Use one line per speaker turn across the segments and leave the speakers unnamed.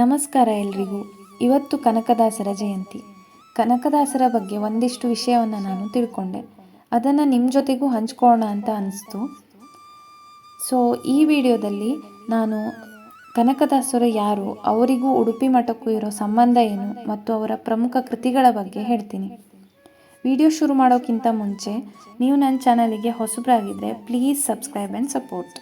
ನಮಸ್ಕಾರ ಎಲ್ರಿಗೂ. ಇವತ್ತು ಕನಕದಾಸರ ಜಯಂತಿ. ಕನಕದಾಸರ ಬಗ್ಗೆ ಒಂದಿಷ್ಟು ವಿಷಯವನ್ನು ನಾನು ತಿಳ್ಕೊಂಡೆ. ಅದನ್ನು ನಿಮ್ಮ ಜೊತೆಗೂ ಹಂಚ್ಕೊಳ್ಳೋಣ ಅಂತ ಅನಿಸ್ತು. ಸೊ ಈ ವಿಡಿಯೋದಲ್ಲಿ ನಾನು ಕನಕದಾಸರು ಯಾರು, ಅವರಿಗೂ ಉಡುಪಿ ಮಠಕ್ಕೂ ಇರೋ ಸಂಬಂಧ ಏನು ಮತ್ತು ಅವರ ಪ್ರಮುಖ ಕೃತಿಗಳ ಬಗ್ಗೆ ಹೇಳ್ತೀನಿ. ವಿಡಿಯೋ ಶುರು ಮಾಡೋಕ್ಕಿಂತ ಮುಂಚೆ ನೀವು ನನ್ನ ಚಾನಲಿಗೆ ಹೊಸಬರಾಗಿದ್ದರೆ please subscribe and support.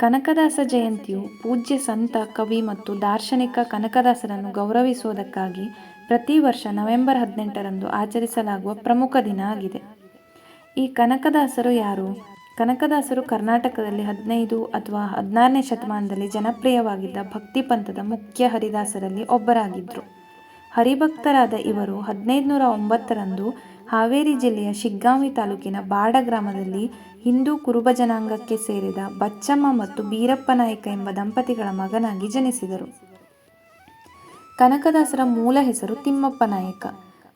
Kanakadasa ಜಯಂತಿಯು ಪೂಜ್ಯ ಸಂತ, ಕವಿ ಮತ್ತು ದಾರ್ಶನಿಕ ಕನಕದಾಸರನ್ನು ಗೌರವಿಸುವುದಕ್ಕಾಗಿ ಪ್ರತಿ ವರ್ಷ ನವೆಂಬರ್ ಹದಿನೆಂಟರಂದು ಆಚರಿಸಲಾಗುವ ಪ್ರಮುಖ ದಿನ ಆಗಿದೆ. ಈ ಕನಕದಾಸರು ಯಾರು? ಕನಕದಾಸರು ಕರ್ನಾಟಕದಲ್ಲಿ ಹದಿನೈದು ಅಥವಾ ಹದಿನಾರನೇ ಶತಮಾನದಲ್ಲಿ ಜನಪ್ರಿಯವಾಗಿದ್ದ ಭಕ್ತಿ ಪಂಥದ ಮುಖ್ಯ ಹರಿದಾಸರಲ್ಲಿ ಒಬ್ಬರಾಗಿದ್ದರು ಹರಿಭಕ್ತರಾದ ಇವರು ಹದಿನೈದು ನೂರ ಒಂಬತ್ತರಂದು ಹಾವೇರಿ ಜಿಲ್ಲೆಯ ಶಿಗ್ಗಾಂವಿ ತಾಲೂಕಿನ ಬಾಡ ಗ್ರಾಮದಲ್ಲಿ ಹಿಂದೂ ಕುರುಬ ಜನಾಂಗಕ್ಕೆ ಸೇರಿದ ಬಚ್ಚಮ್ಮ ಮತ್ತು ಬೀರಪ್ಪ ನಾಯಕ ಎಂಬ ದಂಪತಿಗಳ ಮಗನಾಗಿ ಜನಿಸಿದರು. ಕನಕದಾಸರ ಮೂಲ ಹೆಸರು ತಿಮ್ಮಪ್ಪ ನಾಯಕ.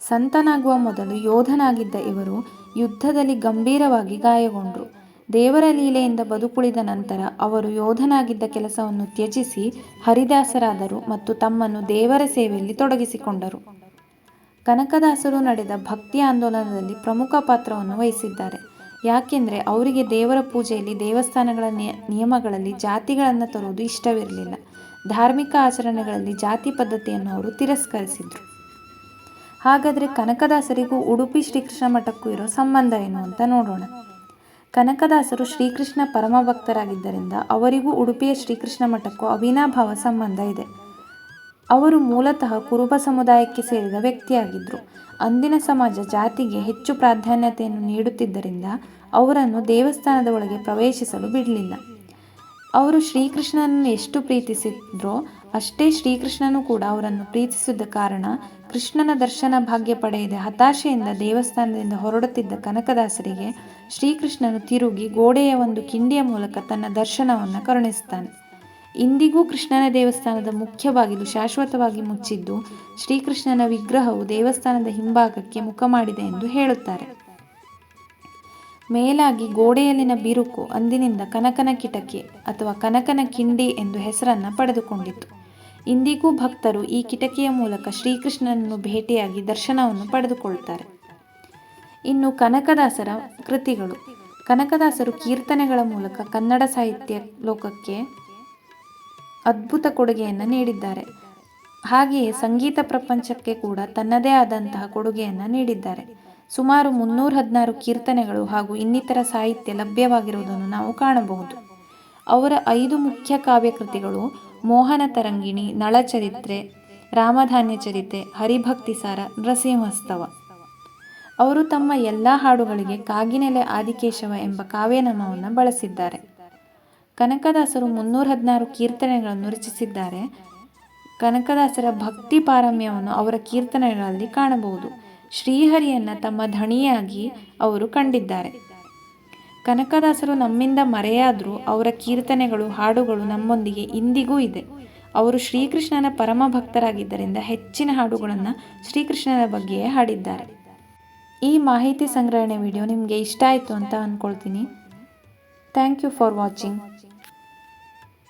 ಸಂತನಾಗುವ ಮೊದಲು ಯೋಧನಾಗಿದ್ದ ಇವರು ಯುದ್ಧದಲ್ಲಿ ಗಂಭೀರವಾಗಿ ಗಾಯಗೊಂಡರು. ದೇವರ ಲೀಲೆಯಿಂದ ಬದುಕುಳಿದ ನಂತರ ಅವರು ಯೋಧನಾಗಿದ್ದ ಕೆಲಸವನ್ನು ತ್ಯಜಿಸಿ ಹರಿದಾಸರಾದರು ಮತ್ತು ತಮ್ಮನ್ನು ದೇವರ ಸೇವೆಯಲ್ಲಿ ತೊಡಗಿಸಿಕೊಂಡರು. ಕನಕದಾಸರು ನಡೆದ ಭಕ್ತಿ ಆಂದೋಲನದಲ್ಲಿ ಪ್ರಮುಖ ಪಾತ್ರವನ್ನು ವಹಿಸಿದ್ದಾರೆ. ಯಾಕೆಂದರೆ ಅವರಿಗೆ ದೇವರ ಪೂಜೆಯಲ್ಲಿ ದೇವಸ್ಥಾನಗಳ ನಿಯಮಗಳಲ್ಲಿ ಜಾತಿಗಳನ್ನು ತರುವುದು ಇಷ್ಟವಿರಲಿಲ್ಲ. ಧಾರ್ಮಿಕ ಆಚರಣೆಗಳಲ್ಲಿ ಜಾತಿ ಪದ್ಧತಿಯನ್ನು ಅವರು ತಿರಸ್ಕರಿಸಿದರು. ಹಾಗಾದರೆ ಕನಕದಾಸರಿಗೂ ಉಡುಪಿ ಶ್ರೀಕೃಷ್ಣ ಮಠಕ್ಕೂ ಇರೋ ಸಂಬಂಧ ಏನು ಅಂತ ನೋಡೋಣ. ಕನಕದಾಸರು ಶ್ರೀಕೃಷ್ಣ ಪರಮ ಭಕ್ತರಾಗಿದ್ದರಿಂದ ಅವರಿಗೂ ಉಡುಪಿಯ ಶ್ರೀಕೃಷ್ಣ ಮಠಕ್ಕೂ ಅವಿನಾಭಾವ ಸಂಬಂಧ ಇದೆ. ಅವರು ಮೂಲತಃ ಕುರುಬ ಸಮುದಾಯಕ್ಕೆ ಸೇರಿದ ವ್ಯಕ್ತಿಯಾಗಿದ್ದರು ಅಂದಿನ ಸಮಾಜ ಜಾತಿಗೆ ಹೆಚ್ಚು ಪ್ರಾಧಾನ್ಯತೆಯನ್ನು ನೀಡುತ್ತಿದ್ದರಿಂದ ಅವರನ್ನು ದೇವಸ್ಥಾನದ ಒಳಗೆ ಪ್ರವೇಶಿಸಲು ಬಿಡಲಿಲ್ಲ. ಅವರು ಶ್ರೀಕೃಷ್ಣನನ್ನು ಎಷ್ಟು ಪ್ರೀತಿಸಿದ್ರೋ ಅಷ್ಟೇ ಶ್ರೀಕೃಷ್ಣನು ಕೂಡ ಅವರನ್ನು ಪ್ರೀತಿಸಿದ ಕಾರಣ ಕೃಷ್ಣನ ದರ್ಶನ ಭಾಗ್ಯ ಪಡೆಯದೆ ಹತಾಶೆಯಿಂದ ದೇವಸ್ಥಾನದಿಂದ ಹೊರಡುತ್ತಿದ್ದ ಕನಕದಾಸರಿಗೆ ಶ್ರೀಕೃಷ್ಣನು ತಿರುಗಿ ಗೋಡೆಯ ಒಂದು ಕಿಂಡಿಯ ಮೂಲಕ ತನ್ನ ದರ್ಶನವನ್ನು ಕರುಣಿಸುತ್ತಾನೆ. ಇಂದಿಗೂ ಕೃಷ್ಣನ ದೇವಸ್ಥಾನದ ಮುಖ್ಯ ಬಾಗಿಲು ಶಾಶ್ವತವಾಗಿ ಮುಚ್ಚಿದ್ದು ಶ್ರೀಕೃಷ್ಣನ ವಿಗ್ರಹವು ದೇವಸ್ಥಾನದ ಹಿಂಭಾಗಕ್ಕೆ ಮುಖ ಮಾಡಿದೆ ಎಂದು ಹೇಳುತ್ತಾರೆ. ಮೇಲಾಗಿ ಗೋಡೆಯಲ್ಲಿನ ಬಿರುಕು ಅಂದಿನಿಂದ ಕನಕನ ಕಿಟಕಿ ಅಥವಾ ಕನಕನ ಕಿಂಡಿ ಎಂದು ಹೆಸರನ್ನು ಪಡೆದುಕೊಂಡಿತ್ತು ಇಂದಿಗೂ ಭಕ್ತರು ಈ ಕಿಟಕಿಯ ಮೂಲಕ ಶ್ರೀಕೃಷ್ಣನನ್ನು ಭೇಟಿಯಾಗಿ ದರ್ಶನವನ್ನು ಪಡೆದುಕೊಳ್ಳುತ್ತಾರೆ ಇನ್ನು ಕನಕದಾಸರ ಕೃತಿಗಳು. ಕನಕದಾಸರು ಕೀರ್ತನೆಗಳ ಮೂಲಕ ಕನ್ನಡ ಸಾಹಿತ್ಯ ಲೋಕಕ್ಕೆ ಅದ್ಭುತ ಕೊಡುಗೆಯನ್ನು ನೀಡಿದ್ದಾರೆ. ಹಾಗೆಯೇ ಸಂಗೀತ ಪ್ರಪಂಚಕ್ಕೆ ಕೂಡ ತನ್ನದೇ ಆದಂತಹ ಕೊಡುಗೆಯನ್ನು ನೀಡಿದ್ದಾರೆ. ಸುಮಾರು ಮುನ್ನೂರ ಹದಿನಾರು ಕೀರ್ತನೆಗಳು ಹಾಗೂ ಇನ್ನಿತರ ಸಾಹಿತ್ಯ ಲಭ್ಯವಾಗಿರುವುದನ್ನು ನಾವು ಕಾಣಬಹುದು. ಅವರ ಐದು ಮುಖ್ಯ ಕಾವ್ಯಕೃತಿಗಳು ಮೋಹನ ತರಂಗಿಣಿ, ನಳಚರಿತ್ರೆ, ರಾಮಧಾನ್ಯ ಚರಿತೆ ಹರಿಭಕ್ತಿ ಸಾರ ನರಸಿಂಹಸ್ತವ ಅವರು ತಮ್ಮ ಎಲ್ಲ ಹಾಡುಗಳಿಗೆ ಕಾಗಿನೆಲೆ ಆದಿಕೇಶವ ಎಂಬ ಕಾವ್ಯನಾಮವನ್ನು ಬಳಸಿದ್ದಾರೆ. ಕನಕದಾಸರು ಮುನ್ನೂರ ಹದಿನಾರು ಕೀರ್ತನೆಗಳನ್ನು ರಚಿಸಿದ್ದಾರೆ. ಕನಕದಾಸರ ಭಕ್ತಿ ಪಾರಮ್ಯವನ್ನು ಅವರ ಕೀರ್ತನೆಗಳಲ್ಲಿ ಕಾಣಬಹುದು. ಶ್ರೀಹರಿಯನ್ನು ತಮ್ಮ ಧಣಿಯಾಗಿ ಅವರು ಕಂಡಿದ್ದಾರೆ. ಕನಕದಾಸರು ನಮ್ಮಿಂದ ಮರೆಯಾದರೂ ಅವರ ಕೀರ್ತನೆಗಳು, ಹಾಡುಗಳು ನಮ್ಮೊಂದಿಗೆ ಇಂದಿಗೂ ಇದೆ. ಅವರು ಶ್ರೀಕೃಷ್ಣನ ಪರಮ ಭಕ್ತರಾಗಿದ್ದರಿಂದ ಹೆಚ್ಚಿನ ಹಾಡುಗಳನ್ನು ಶ್ರೀಕೃಷ್ಣನ ಬಗ್ಗೆಯೇ ಹಾಡಿದ್ದಾರೆ. ಈ ಮಾಹಿತಿ ಸಂಗ್ರಹಣೆ ವಿಡಿಯೋ ನಿಮಗೆ ಇಷ್ಟ ಆಯಿತು ಅಂತ ಅಂದ್ಕೊಳ್ತೀನಿ ಥ್ಯಾಂಕ್ ಯು ಫಾರ್ ವಾಚಿಂಗ್